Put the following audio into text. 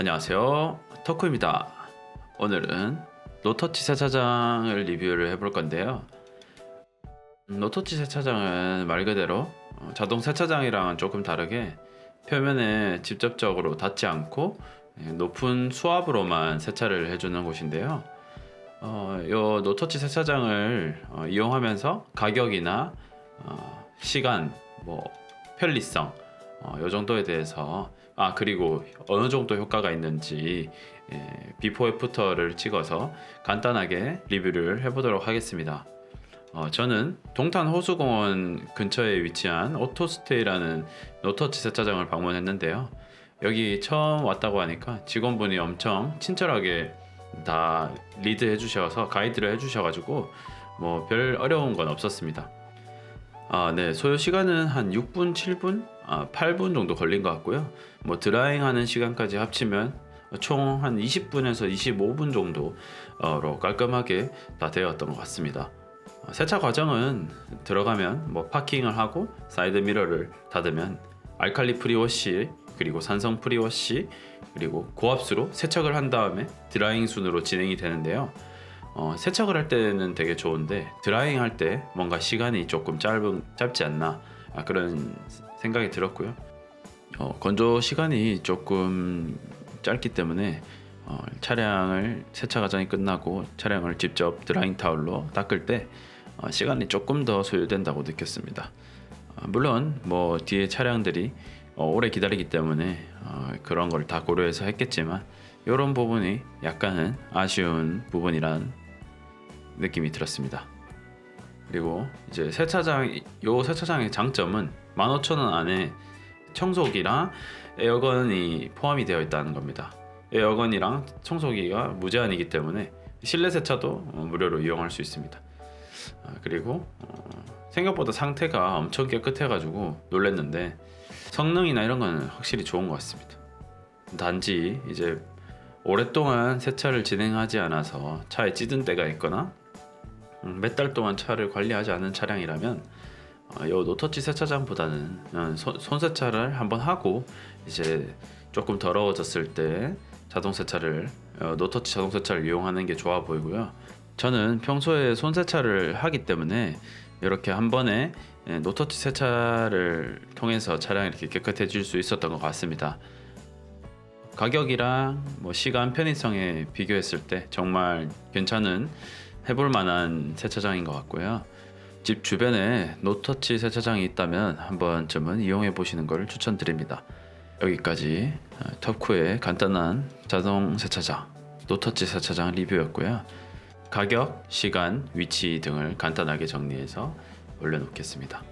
안녕하세요. 터쿠입니다. 오늘은 노터치 세차장을 리뷰를 해볼 건데요. 음, 노터치 세차장은 말 그대로 어, 자동 세차장이랑은 조금 다르게 표면에 직접적으로 닿지 않고 예, 높은 수압으로만 세차를 해주는 곳인데요. 어, 요 노터치 세차장을 어, 이용하면서 가격이나 어, 시간, 뭐 편리성, 어, 요 정도에 대해서 아 그리고 어느 정도 효과가 있는지 예, 비포 애프터를 찍어서 간단하게 리뷰를 해보도록 하겠습니다. 어, 저는 동탄 호수공원 근처에 위치한 오토스테이라는 노터치 세차장을 방문했는데요. 여기 처음 왔다고 하니까 직원분이 엄청 친절하게 다 리드 해 주셔서 가이드를 해 주셔가지고 뭐 별 어려운 건 없었습니다. 아, 네. 소요 시간은 한 6분, 7분, 아, 8분 정도 걸린 것 같고요. 뭐 드라잉 하는 시간까지 합치면 총 한 20분에서 25분 정도로 깔끔하게 다 되었던 것 같습니다. 어, 세차 과정은 들어가면 뭐 파킹을 하고 사이드 미러를 닫으면 알칼리 프리워시 그리고 산성 프리워시 그리고 고압수로 세척을 한 다음에 드라잉 순으로 진행이 되는데요. 어, 세척을 할 때는 되게 좋은데 드라잉 할 때 뭔가 시간이 조금 짧은 짧지 않나 아, 그런 생각이 들었고요. 어, 건조 시간이 조금 짧기 때문에 어, 차량을 세차 과정이 끝나고 차량을 직접 드라잉 타올로 닦을 때 어, 시간이 조금 더 소요된다고 느꼈습니다. 어, 물론 뭐 뒤에 차량들이 어, 오래 기다리기 때문에 어, 그런 걸 다 고려해서 했겠지만 이런 부분이 약간은 아쉬운 부분이란 느낌이 들었습니다. 그리고 이제 세차장 요 세차장의 장점은 15,000원 안에 청소기랑 에어건이 포함이 되어 있다는 겁니다. 에어건이랑 청소기가 무제한이기 때문에 실내 세차도 어, 무료로 이용할 수 있습니다. 아, 그리고 어, 생각보다 상태가 엄청 깨끗해가지고 놀랐는데 성능이나 이런 거는 확실히 좋은 것 같습니다. 단지 이제 오랫동안 세차를 진행하지 않아서 차에 찌든 때가 있거나 음, 몇 달 동안 차를 관리하지 않은 차량이라면 어, 이 노터치 세차장보다는 어, 손, 손 세차를 한번 하고 이제 조금 더러워졌을 때 자동 세차를 어, 노터치 자동 세차를 이용하는 게 좋아 보이고요. 저는 평소에 손 세차를 하기 때문에 이렇게 한 번에 예, 노터치 세차를 통해서 차량이 이렇게 깨끗해질 수 있었던 것 같습니다. 가격이랑 뭐 시간 편의성에 비교했을 때 정말 괜찮은 해볼 만한 세차장인 것 같고요. 집 주변에 노터치 세차장이 있다면 한 번쯤은 이용해 보시는 것을 추천드립니다. 여기까지 어, 톱쿠의 간단한 자동 세차장 노터치 세차장 리뷰였고요. 가격, 시간, 위치 등을 간단하게 정리해서 올려놓겠습니다.